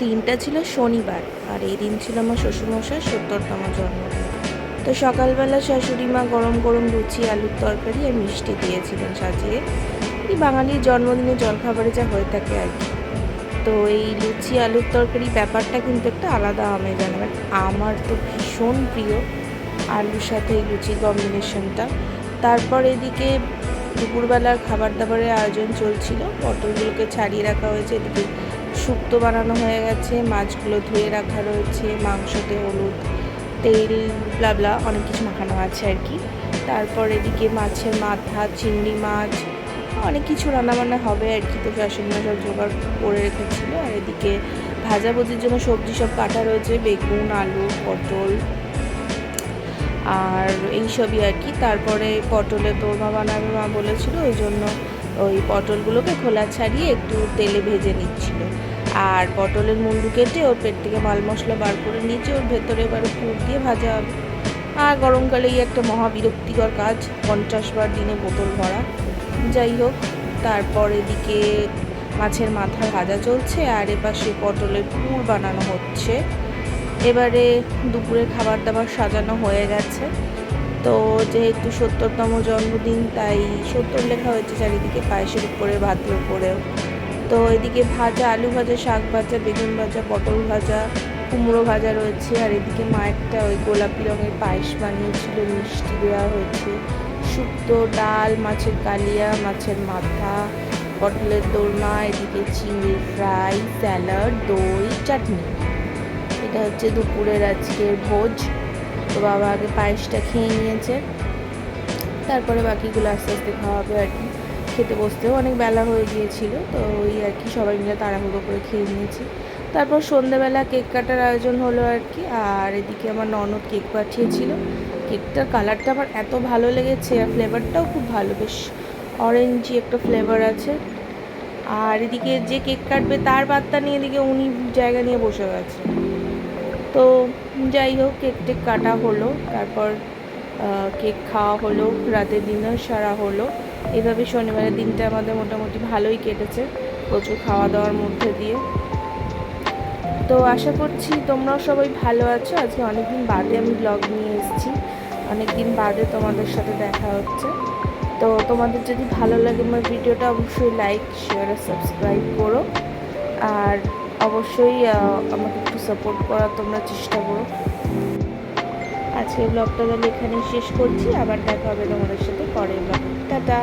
দিনটা ছিল শনিবার আর এই দিন ছিল আমার শ্বশুরমশাই সত্তরতম জন্মদিন তো সকালবেলা শাশুড়ি মা গরম গরম লুচি, আলুর তরকারি আর মিষ্টি দিয়েছিলেন সাজিয়ে। এই বাঙালির জন্মদিনে জলখাবারে যা হয়ে থাকে আর কি। তো এই লুচি, আলুর তরকারি ব্যাপারটা কিন্তু একটা আলাদা আমেজ আনে। মানে আমার তো ভীষণ প্রিয় আলুর সাথে এই লুচির কম্বিনেশনটা তারপর এদিকে দুপুরবেলার খাবার দাবারের আয়োজন চলছিল। পটলগুলোকে ছাড়িয়ে রাখা হয়েছে। এদিকে শুক্তো বানানো হয়ে গেছে, মাছগুলো ধুয়ে রাখা রয়েছে, মাংসতে হলুদ, তেল ব্লাবলা অনেক কিছু মাখানো আছে আর কি। তারপর এদিকে মাছের মাথা, চিংড়ি মাছ, অনেক কিছু রান্নাবান্না হবে আর কি, তো শাশুড়ি সব জোগাড় করে রেখেছিল। আর এদিকে ভাজাভুজির জন্য সবজি সব কাটা রয়েছে, বেগুন, আলু, পটল, আর এইসবই আর কি। তারপরে পটলের দোরমা বানাবে মা বলেছিল ওই জন্য ওই পটলগুলোকে খোলা ছাড়িয়ে একটু তেলে ভেজে নিচ্ছিল। আর পটলের মুন্ডু কেটে ওর পেট থেকে মাল মশলা বার করে নিয়েছে, ওর ভেতরে এবার পুর দিয়ে ভাজা হবে। আর গরমকালে এই একটা মহা বিরক্তিকর কাজ, পঞ্চাশ বার দিনে বোতল ভরা। যাই হোক, তারপর এদিকে মাছের মাথা ভাজা চলছে, আর এপাশে পটলের পুর বানানো হচ্ছে। এবারে দুপুরে খাবার দাবার সাজানো হয়ে গেছে। তো যেহেতু সত্তরতম জন্মদিন, তাই সত্তর লেখা হয়েছে চারিদিকে, পায়েসের উপরে, ভাতের উপরেও তো এদিকে ভাজা, আলু ভাজা, শাক ভাজা, বেগুন ভাজা, পটল ভাজা, কুমড়ো ভাজা রয়েছে। আর এদিকে মায়েরটা ওই গোলাপি রঙের পায়েস বানিয়েছিল, মিষ্টি দেওয়া হয়েছে। শুক্তো, ডাল, মাছের কালিয়া, মাছের মাথা, পটলের দোরমা, এদিকে চিংড়ি ফ্রাই, স্যালাড, দই, চাটনি। এটা হচ্ছে দুপুরের আজকের ভোজ। তো বাবা আগে পায়েসটা খেয়ে নিয়েছে। তারপরে বাকিগুলো আস্তে আস্তে খাওয়া হবে আর কি। খেতে বসতেও অনেক বেলা হয়ে গিয়েছিল, তো ওই আর কি সবাই মিলে তাড়াহুড়ো করে খেয়ে নিয়েছি। তারপর সন্ধেবেলা কেক কাটার আয়োজন হলো আর কি, আর এদিকে আমার ননদ কেক পাঠিয়েছিল। কেকটার কালারটা আমার এত ভালো লেগেছে আর ফ্লেভারটাও খুব ভালো, বেশ অরেঞ্জি একটা ফ্লেভার আছে। আর এদিকে যে কেক কাটবে তার বার্তা নিয়ে এদিকে উনি জায়গা নিয়ে বসে গেছে তো যাই হোক, কেক টেক কাটা হলো, তারপর কেক খাওয়া হলো, রাতের ডিনার সারা হলো। এভাবে শনিবারের দিনটা আমাদের মোটামুটি ভালোই কেটেছে, প্রচুর খাওয়া দাওয়ার মধ্যে দিয়ে। তো আশা করছি তোমরাও সবাই ভালো আছো। আজকে অনেকদিন বাদে আমি ব্লগ নিয়ে এসেছি। অনেকদিন বাদে তোমাদের সাথে দেখা হচ্ছে। তো তোমাদের যদি ভালো লাগে আমার ভিডিওটা, অবশ্যই লাইক শেয়ার আর সাবস্ক্রাইব করো। আর অবশ্যই আমাকে একটু সাপোর্ট করার তোমরা চেষ্টা করো। আজকে ব্লগটা তাহলে এখানেই শেষ করছি। আবার দেখা হবে তোমাদের সাথে পরের ব্লগ টাটা!